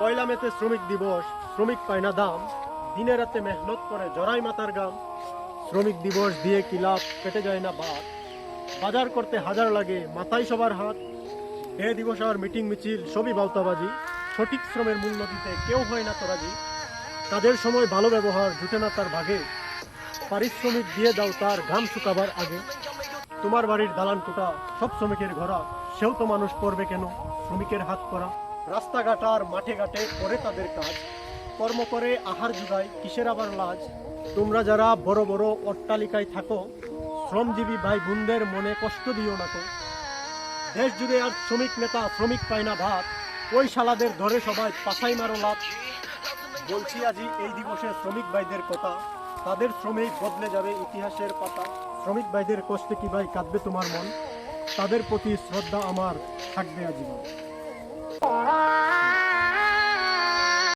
পয়লা মেতে শ্রমিক দিবস, শ্রমিক পায় না দাম। দিনে রাতে মেহনত করে জরাই মাতার গাম। শ্রমিক দিবস দিয়ে কি লাভ, কেটে যায় না বাদ। বাজার করতে হাজার লাগে, মাথায় সবার হাত। এ দিবস আর মিটিং মিছিল, সবই বাউতাবাজি সঠিক শ্রমের মূল্য দিতে কেউ হয় না তোরাজি। কাজের সময় ভালো ব্যবহার, জুটে না তার ভাগে। পারিশ্রমিক দিয়ে দাও তার ঘাম শুকাবার আগে। তোমার বাড়ির দালান কোটা, সব শ্রমিকের ঘোরা। সেও তো মানুষ করবে কেন? শ্রমিকের হাত করা রাস্তাঘাট আর মাঠে ঘাটে করে তাদের কাজ। কর্ম করে আহার জুগায় কিসের আবার লাজ? তোমরা যারা বড় বড় অট্টালিকায় থাকো, শ্রমজীবী ভাই বোনদের মনে কষ্ট দিও না তো। দেশ জুড়ে আর শ্রমিক নেতা, শ্রমিক পায় না ভাত। ওই শালাদের ধরে সবাই পাছাই মারো লাভ বলছি আজি এই দিবসে শ্রমিক ভাইদের কথা। তাদের শ্রমিক বদলে যাবে ইতিহাসের পাতা। শ্রমিক ভাইদের কষ্টে কি ভাই কাঁদবে তোমার মন? তাদের প্রতি শ্রদ্ধা আমার থাকবে আজীবন। 花